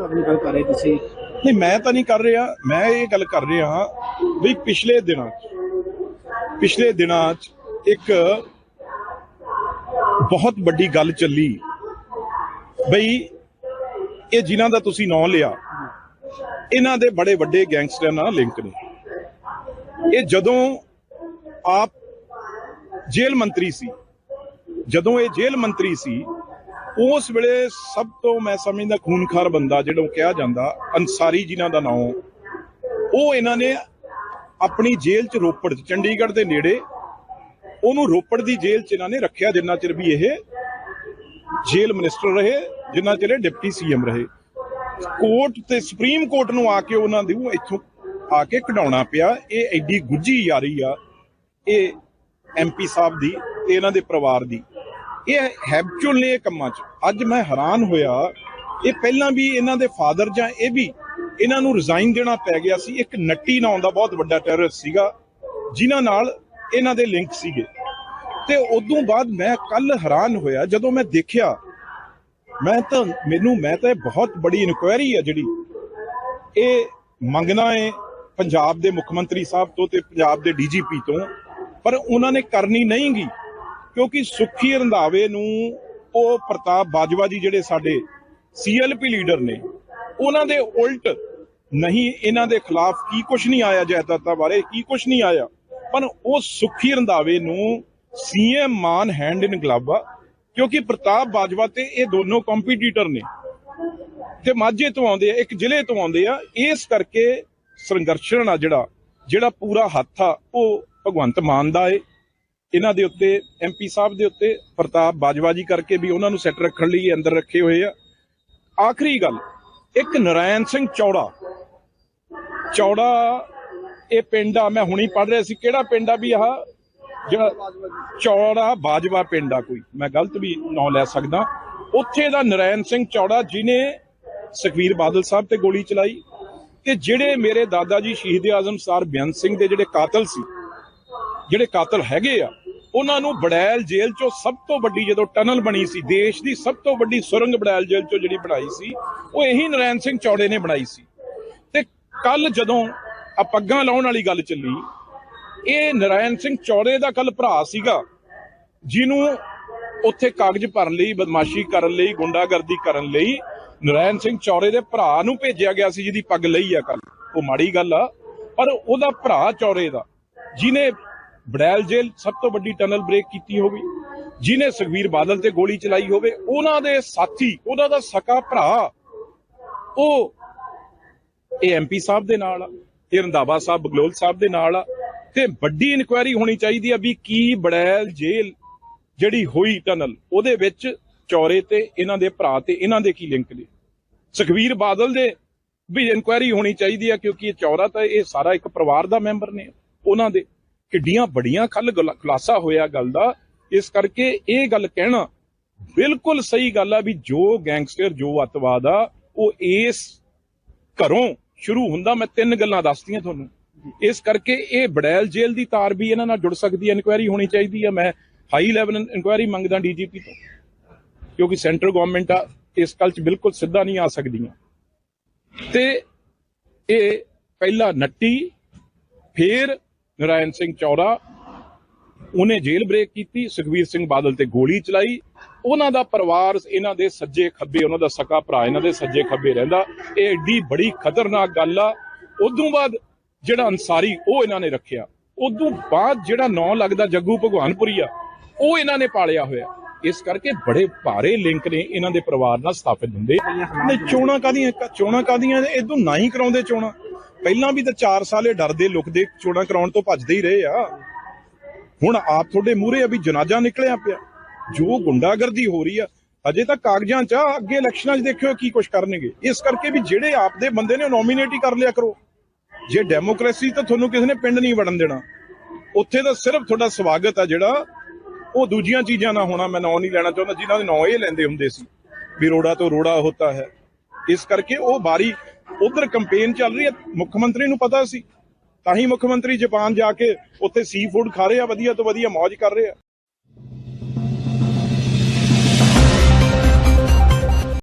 ਆਪਣੀ ਗੱਲ ਕਰ ਰਹੇ ਤੁਸੀਂ? ਨਹੀਂ, ਮੈਂ ਤਾਂ ਨਹੀਂ ਕਰ ਰਿਹਾ। ਮੈਂ ਇਹ ਗੱਲ ਕਰ ਰਿਹਾ ਹਾਂ ਵੀ ਪਿਛਲੇ ਦਿਨਾਂ 'ਚ, ਪਿਛਲੇ ਦਿਨਾਂ 'ਚ ਇੱਕ ਬਹੁਤ ਵੱਡੀ ਗੱਲ ਚੱਲੀ। ਬਈ, ਇਹ ਜਿਨ੍ਹਾਂ ਦਾ ਤੁਸੀਂ ਨਾਂ ਲਿਆ, ਇਹਨਾਂ ਦੇ ਬੜੇ ਵੱਡੇ ਗੈਂਗਸਟਰਾਂ ਨਾਲ ਲਿੰਕ ਨੇ। ਇਹ ਜਦੋਂ ਆਪ ਜੇਲ੍ਹ ਮੰਤਰੀ ਸੀ, ਜਦੋਂ ਇਹ ਜੇਲ੍ਹ ਮੰਤਰੀ ਸੀ ਉਸ ਵੇਲੇ ਸਭ ਤੋਂ ਮੈਂ ਸਮਝਦਾ ਖੂਨਖਾਰ ਬੰਦਾ ਜਿਹੜਾ ਕਿਹਾ ਜਾਂਦਾ, ਅਨਸਾਰੀ ਜਿਨ੍ਹਾਂ ਦਾ ਨਾਮ ਉਹ। ਇਹਨਾਂ ਨੇ ਆਪਣੀ ਜੇਲ੍ਹ ਚ ਰੋਪੜ ਚੰਡੀਗੜ੍ਹ ਦੇ ਨੇੜੇ, ਉਹਨੂੰ ਰੋਪੜ ਦੀ ਜੇਲ੍ਹ ਚ ਇਹਨਾਂ ਨੇ ਰੱਖਿਆ ਜਿੰਨਾ ਚਿਰ ਵੀ ਇਹ ਜੇਲ੍ਹ ਮਿਨਿਸਟਰ ਰਹੇ, ਜਿੰਨਾ ਚਿਰ ਇਹ ਡਿਪਟੀ ਸੀਐਮ ਰਹੇ। ਕੋਰਟ ਤੇ ਸੁਪਰੀਮ ਕੋਰਟ ਨੂੰ ਆ ਕੇ ਉਹਨਾਂ ਦੀ ਇੱਥੋਂ ਆ ਕੇ ਕਢਾਉਣਾ ਪਿਆ। ਇਹ ਐਡੀ ਗੁੱਜੀ ਯਾਰੀ ਆ, ਇਹ ਐਮਪੀ ਸਾਹਿਬ ਦੀ ਤੇ ਇਹਨਾਂ ਦੇ ਪਰਿਵਾਰ ਦੀ। ਇਹ ਹੈਬਚੁਅਲ ਨੇ ਇਹ ਕੰਮਾਂ 'ਚ। ਅੱਜ ਮੈਂ ਹੈਰਾਨ ਹੋਇਆ, ਇਹ ਪਹਿਲਾਂ ਵੀ ਇਹਨਾਂ ਦੇ ਫਾਦਰ ਜਾਂ ਇਹ ਵੀ ਇਹਨਾਂ ਨੂੰ ਰਿਜ਼ਾਈਨ ਦੇਣਾ ਪੈ ਗਿਆ ਸੀ। ਇੱਕ ਨੱਟੀ ਨਾਂ ਦਾ ਬਹੁਤ ਵੱਡਾ ਟੈਰਰਿਸਟ ਸੀਗਾ, ਜਿਨ੍ਹਾਂ ਨਾਲ ਇਹਨਾਂ ਦੇ ਲਿੰਕ ਸੀਗੇ। ਤੇ ਉਦੋਂ ਬਾਅਦ ਮੈਂ ਕੱਲ ਹੈਰਾਨ ਹੋਇਆ, ਜਦੋਂ ਮੈਂ ਦੇਖਿਆ, ਮੈਂ ਤਾਂ, ਮੈਨੂੰ, ਮੈਂ ਤਾਂ ਇਹ ਬਹੁਤ ਬੜੀ ਇਨਕੁਆਇਰੀ ਆ ਜਿਹੜੀ। ਇਹ ਮੰਗਣਾ ਹੈ ਪੰਜਾਬ ਦੇ ਮੁੱਖ ਮੰਤਰੀ ਸਾਹਿਬ ਤੋਂ ਤੇ ਪੰਜਾਬ ਦੇ ਡੀਜੀਪੀ ਤੋਂ, ਪਰ ਉਹਨਾਂ ਨੇ ਕਰਨੀ ਨਹੀਂ ਨਹੀਂਗੀ ਕਿਉਂਕਿ ਸੁਖੀ ਰੰਧਾਵੇ ਨੂੰ ਉਹ ਪ੍ਰਤਾਪ ਬਾਜਵਾ ਜੀ ਜਿਹੜੇ ਸਾਡੇ ਸੀਐਲਪੀ ਲੀਡਰ ਨੇ, ਉਹਨਾਂ ਦੇ ਉਲਟ ਨਹੀਂ ਇਹਨਾਂ ਦੇ ਖਿਲਾਫ ਕੀ ਕੁਝ ਨਹੀਂ ਆਇਆ ਜਾਇਦਾਦਾਂ ਬਾਰੇ, ਕੀ ਕੁਝ ਨਹੀਂ ਆਇਆ। ਪਰ ਉਹ ਸੁਖੀ ਰੰਧਾਵੇ ਨੂੰ CM Mann hand in glove ਆ, ਕਿਉਂਕਿ ਪ੍ਰਤਾਪ ਬਾਜਵਾ ਤੇ ਇਹ ਦੋਨੋਂ ਕੰਪੀਟੀਟਰ ਨੇ। ਤੇ ਮਾਝੇ ਤੋਂ ਆਉਂਦੇ ਆ, ਇੱਕ ਜ਼ਿਲ੍ਹੇ ਤੋਂ ਆਉਂਦੇ ਆ, ਇਸ ਕਰਕੇ ਸੰਘਰਸ਼ਣ ਆ ਜਿਹੜਾ ਜਿਹੜਾ ਪੂਰਾ ਹੱਥ ਆ, ਉਹ ਭਗਵੰਤ ਮਾਨ ਦਾ ਏ। ਇਹਨਾਂ ਦੇ ਉੱਤੇ ਐਮਪੀ ਸਾਹਿਬ ਦੇ ਉੱਤੇ ਪ੍ਰਤਾਪ ਬਾਜਵਾ ਜੀ ਕਰਕੇ ਵੀ ਉਹਨਾਂ ਨੂੰ ਸੈੱਟ ਰੱਖਣ ਲਈ ਅੰਦਰ ਰੱਖੇ ਹੋਏ ਆ। ਆਖਰੀ ਗੱਲ, ਇੱਕ ਨਰਾਇਣ ਸਿੰਘ ਚੌੜਾ। ਚੌੜਾ, ਇਹ ਪਿੰਡ ਆ, ਮੈਂ ਹੁਣੀ ਪੜ ਰਿਹਾ ਸੀ, ਕਿਹੜਾ ਪਿੰਡ ਆ ਵੀ ਆਹ? ਜਿਹੜਾ ਚੌੜਾ ਬਾਜਵਾ ਪਿੰਡ ਆ ਕੋਈ। ਮੈਂ ਗਲਤ ਵੀ ਨਾਂ ਲੈ ਸਕਦਾ। ਉੱਥੇ ਦਾ ਨਰਾਇਣ ਸਿੰਘ ਚੌੜਾ ਜਿਨੇ ਸੁਖਵੀਰ ਬਾਦਲ ਸਾਹਿਬ ਤੇ ਗੋਲੀ ਚਲਾਈ ਤੇ ਜਿਹੜੇ ਮੇਰੇ ਦਾਦਾ ਜੀ ਸ਼ਹੀਦ ਆਜ਼ਮ ਸਰ ਬੇਅੰਤ ਸਿੰਘ ਦੇ ਜਿਹੜੇ ਕਾਤਲ ਸੀ, ਜਿਹੜੇ ਕਾਤਲ ਹੈਗੇ ਆ ਉਹਨਾਂ ਨੂੰ ਬੜੈਲ ਜੇਲ੍ਹ ਚੋਂ ਸਭ ਤੋਂ ਵੱਡੀ ਜਦੋਂ ਟਨਲ ਬਣੀ ਸੀ, ਦੇਸ਼ ਦੀ ਸਭ ਤੋਂ ਵੱਡੀ ਸੁਰੰਗ ਬੜੈਲ ਜੇਲ੍ਹ ਚੋਂ ਜਿਹੜੀ ਬਣਾਈ ਸੀ, ਉਹ ਇਹੀ ਨਰੈਣ ਸਿੰਘ ਚੌੜੇ ਨੇ ਬਣਾਈ ਸੀ। ਤੇ ਕੱਲ ਜਦੋਂ ਆ ਪੱਗਾਂ ਲਾਉਣ ਵਾਲੀ ਗੱਲ ਚੱਲੀ, ਇਹ ਨਰਾਇਣ ਸਿੰਘ ਚੌੜੇ ਦਾ ਕੱਲ ਭਰਾ ਸੀਗਾ, ਜਿਹਨੂੰ ਉੱਥੇ ਕਾਗਜ਼ ਭਰਨ ਲਈ, ਬਦਮਾਸ਼ੀ ਕਰਨ ਲਈ, ਗੁੰਡਾਗਰਦੀ ਕਰਨ ਲਈ ਨਰਾਇਣ ਸਿੰਘ ਚੌੜੇ ਦੇ ਭਰਾ ਨੂੰ ਭੇਜਿਆ ਗਿਆ ਸੀ, ਜਿਹਦੀ ਪੱਗ ਲਈ ਆ ਕੱਲ ਉਹ ਮਾੜੀ ਗੱਲ ਆ, ਪਰ ਉਹਦਾ ਭਰਾ ਚੌੜੇ ਦਾ, ਜਿਹਨੇ ਬੜੈਲ ਜੇਲ੍ਹ ਸਭ ਤੋਂ ਵੱਡੀ ਟਨਲ ਬ੍ਰੇਕ ਕੀਤੀ ਹੋਵੇ, ਜਿਹਨੇ ਸੁਖਵੀਰ ਬਾਦਲ ਤੇ ਗੋਲੀ ਚਲਾਈ ਹੋਵੇ, ਉਹਨਾਂ ਦੇ ਸਾਥੀ, ਉਹਨਾਂ ਦਾ ਸਕਾ ਭਰਾ, ਉਹ ਇਹ ਐਮਪੀ ਸਾਹਿਬ ਦੇ ਨਾਲ ਆ ਇਹ ਰੰਧਾਵਾ ਸਾਹਿਬ, ਬਗਲੋਲ ਸਾਹਿਬ ਦੇ ਨਾਲ ਆ, ਤੇ ਵੱਡੀ ਇਨਕੁਆਇਰੀ ਹੋਣੀ ਚਾਹੀਦੀ ਆ ਵੀ ਕੀ ਬੜੈਲ ਜੇਲ੍ਹ ਜਿਹੜੀ ਹੋਈ ਟਨਲ, ਉਹਦੇ ਵਿੱਚ ਚੌਰੇ ਤੇ, ਇਹਨਾਂ ਦੇ ਭਰਾ ਤੇ ਇਹਨਾਂ ਦੇ ਕੀ ਲਿੰਕ ਨੇ? ਸੁਖਵੀਰ ਬਾਦਲ ਦੇ ਵੀ ਇਨਕੁਆਇਰੀ ਹੋਣੀ ਚਾਹੀਦੀ ਆ, ਕਿਉਂਕਿ ਇਹ ਚੌਰਾ ਤਾਂ ਇਹ ਸਾਰਾ ਇੱਕ ਪਰਿਵਾਰ ਦਾ ਮੈਂਬਰ ਨੇ, ਉਹਨਾਂ ਦੇ। ਕਿੱਡੀਆਂ ਬੜੀਆਂ ਕੱਲ ਖੁਲਾਸਾ ਹੋਇਆ ਗੱਲ ਦਾ, ਇਸ ਕਰਕੇ ਇਹ ਗੱਲ ਕਹਿਣਾ ਬਿਲਕੁਲ ਸਹੀ ਗੱਲ ਆ ਵੀ ਜੋ ਗੈਂਗਸਟਰ, ਜੋ ਅਤਵਾਦ ਆ, ਉਹ ਇਸ ਘਰੋਂ ਸ਼ੁਰੂ ਹੁੰਦਾ, ਮੈਂ ਤਿੰਨ ਗੱਲਾਂ ਦੱਸਤੀਆਂ ਤੁਹਾਨੂੰ। ਇਸ ਕਰਕੇ ਇਹ ਬੜੈਲ ਜੇਲ੍ਹ ਦੀ ਤਾਰ ਵੀ ਇਹਨਾਂ ਨਾਲ ਜੁੜ ਸਕਦੀ ਹੈ, ਇਨਕੁਆਇਰੀ ਹੋਣੀ ਚਾਹੀਦੀ ਹੈ ਮੈਂ ਹਾਈ ਲੈਵਲ ਇਨਕੁਆਇਰੀ ਮੰਗਦਾ ਡੀਜੀਪੀ ਤੋਂ, ਕਿਉਂਕਿ ਸੈਂਟਰ ਗਵਰਨਮੈਂਟ ਆ, ਇਸ ਗੱਲ 'ਚ ਬਿਲਕੁਲ ਸਿੱਧਾ ਨਹੀਂ ਆ ਸਕਦੀਆਂ। ਤੇ ਇਹ ਪਹਿਲਾ ਨੱਟੀ, ਫੇਰ ਨਰਾਇਣ ਸਿੰਘ ਚੌੜਾ ਉਹਨੇ ਜੇਲ੍ਹ ਬ੍ਰੇਕ ਕੀਤੀ ਸੁਖਵੀਰ ਸਿੰਘ ਬਾਦਲ ਤੇ ਗੋਲੀ ਚਲਾਈ। ਉਹਨਾਂ ਦਾ ਪਰਿਵਾਰ ਇਹਨਾਂ ਦੇ ਸੱਜੇ ਖੱਬੇ ਉਹਨਾਂ ਦਾ ਸਕਾ ਭਰਾ ਇਹਨਾਂ ਦੇ ਸੱਜੇ ਖੱਬੇ ਰਹਿੰਦਾ। ਇਹ ਏਡੀ ਬੜੀ ਖਤਰਨਾਕ ਗੱਲ ਆ। ਉਦੋਂ ਬਾਅਦ ਜਿਹੜਾ ਅਨਸਾਰੀ ਉਹ ਇਹਨਾਂ ਨੇ ਰੱਖਿਆ। ਉਦੋਂ ਬਾਅਦ ਜਿਹੜਾ ਨਾਂ ਲੱਗਦਾ ਜੱਗੂ ਭਗਵਾਨਪੁਰੀ ਆ ਉਹ ਇਹਨਾਂ ਨੇ ਪਾਲਿਆ ਹੋਇਆ। ਇਸ ਕਰਕੇ ਬੜੇ ਭਾਰੇ ਲਿੰਕ ਨੇ ਇਹਨਾਂ ਦੇ ਪਰਿਵਾਰ ਨਾਲ ਸਥਾਪਿਤ ਹੁੰਦੇ। ਨੇ ਚੋਣਾਂ ਕਾਦੀਆਂ ਚੋਣਾਂ ਕਾਦੀਆਂ ਇਦੋਂ ਨਾ ਹੀ ਕਰਾਉਂਦੇ ਚੋਣਾਂ। ਪਹਿਲਾਂ ਵੀ ਤਾਂ 4 ਸਾਲੇ ਡਰਦੇ ਲੁਕਦੇ ਚੋਣਾਂ ਕਰਾਉਣ ਤੋਂ ਭੱਜਦੇ ਹੀ ਰਹੇ ਆ। ਹੁਣ ਆਪ ਤੁਹਾਡੇ ਮੂਹਰੇ ਆ ਵੀ ਜਨਾਜ਼ਾ ਨਿਕਲਿਆ ਪਿਆ। ਜੋ ਗੁੰਡਾਗਰਦੀ ਹੋ ਰਹੀ ਆ ਅਜੇ ਤਾਂ ਕਾਗਜ਼ਾਂ 'ਚ ਅੱਗੇ ਇਲੈਕਸ਼ਨਾਂ 'ਚ ਦੇਖਿਓ ਕੀ ਕੁਝ ਕਰਨਗੇ। ਇਸ ਕਰਕੇ ਵੀ ਜਿਹੜੇ ਆਪ ਦੇ ਬੰਦੇ ਨੇ ਨੋਮੀਨੇਟ ਹੀ ਕਰ ਲਿਆ ਕਰੋ। ਜੇ ਡੈਮੋਕ੍ਰੇਸੀ ਤਾਂ ਤੁਹਾਨੂੰ ਕਿਸੇ ਨੇ ਪਿੰਡ ਨਹੀਂ ਵੜਨ ਦੇਣਾ। ਉੱਥੇ ਤਾਂ ਸਿਰਫ ਤੁਹਾਡਾ ਸਵਾਗਤ ਆ ਜਿਹੜਾ, ਉਹ ਦੂਜੀਆਂ ਚੀਜ਼ਾਂ ਨਾ ਹੋਣਾ। ਮੈਂ ਨਾਂ ਨਹੀਂ ਲੈਣਾ ਚਾਹੁੰਦਾ, ਜਿਨ੍ਹਾਂ ਦੇ ਨਾਂ ਇਹ ਲੈਂਦੇ ਹੁੰਦੇ ਸੀ ਵੀ ਰੋੜਾ ਤੋਂ ਰੋੜਾ ਹੁੰਦਾ ਹੈ। ਇਸ ਕਰਕੇ ਉਹ ਬਾਰੀ ਉਧਰ ਕੈਂਪੇਨ ਚੱਲ ਰਹੀ ਹੈ, ਮੁੱਖ ਮੰਤਰੀ ਨੂੰ ਪਤਾ ਸੀ। ਤਾਂ ਹੀ ਮੁੱਖ ਮੰਤਰੀ ਜਾਪਾਨ ਜਾ ਕੇ ਉੱਥੇ ਸੀ ਫੂਡ ਖਾ ਰਹੇ ਆ, ਵਧੀਆ ਤੋਂ ਵਧੀਆ ਮौज ਕਰ ਰਹੇ ਆ।